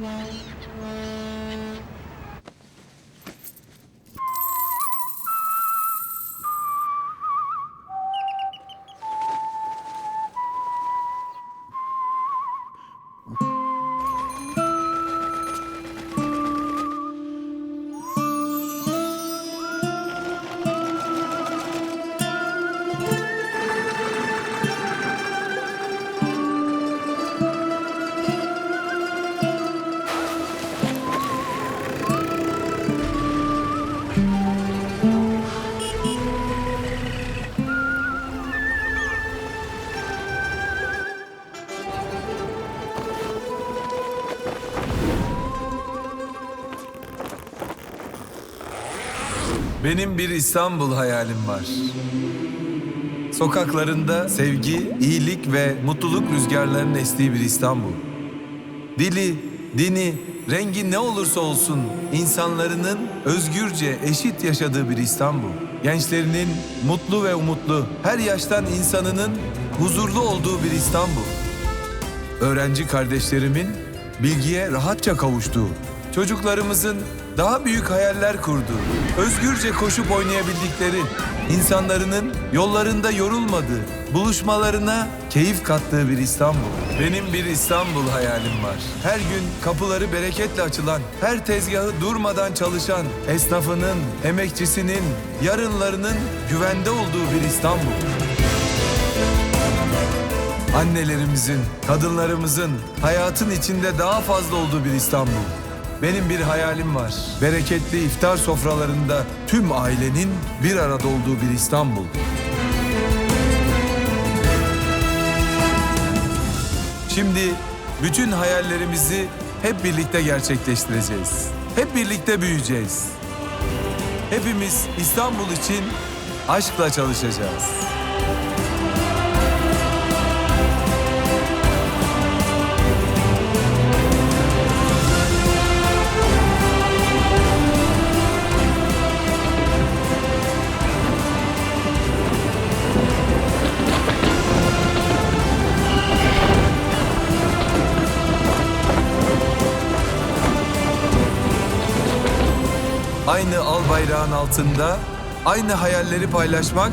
Wow. Wow. Benim bir İstanbul hayalim var. Sokaklarında sevgi, iyilik ve mutluluk rüzgarlarının estiği bir İstanbul. Dili, dini, rengi ne olursa olsun insanların özgürce eşit yaşadığı bir İstanbul. Gençlerinin mutlu ve umutlu, her yaştan insanının huzurlu olduğu bir İstanbul. Öğrenci kardeşlerimin bilgiye rahatça kavuştuğu, çocuklarımızın daha büyük hayaller kurduğu, özgürce koşup oynayabildikleri, insanların yollarında yorulmadığı, buluşmalarına keyif kattığı bir İstanbul. Benim bir İstanbul hayalim var. Her gün kapıları bereketle açılan, her tezgahı durmadan çalışan, esnafının, emekçisinin, yarınlarının güvende olduğu bir İstanbul. Annelerimizin, kadınlarımızın hayatın içinde daha fazla olduğu bir İstanbul. Benim bir hayalim var. Bereketli iftar sofralarında tüm ailenin bir arada olduğu bir İstanbul. Şimdi bütün hayallerimizi hep birlikte gerçekleştireceğiz. Hep birlikte büyüyeceğiz. Hepimiz İstanbul için aşkla çalışacağız. Aynı al bayrağın altında, aynı hayalleri paylaşmak,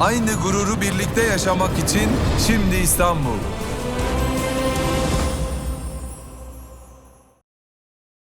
aynı gururu birlikte yaşamak için şimdi İstanbul.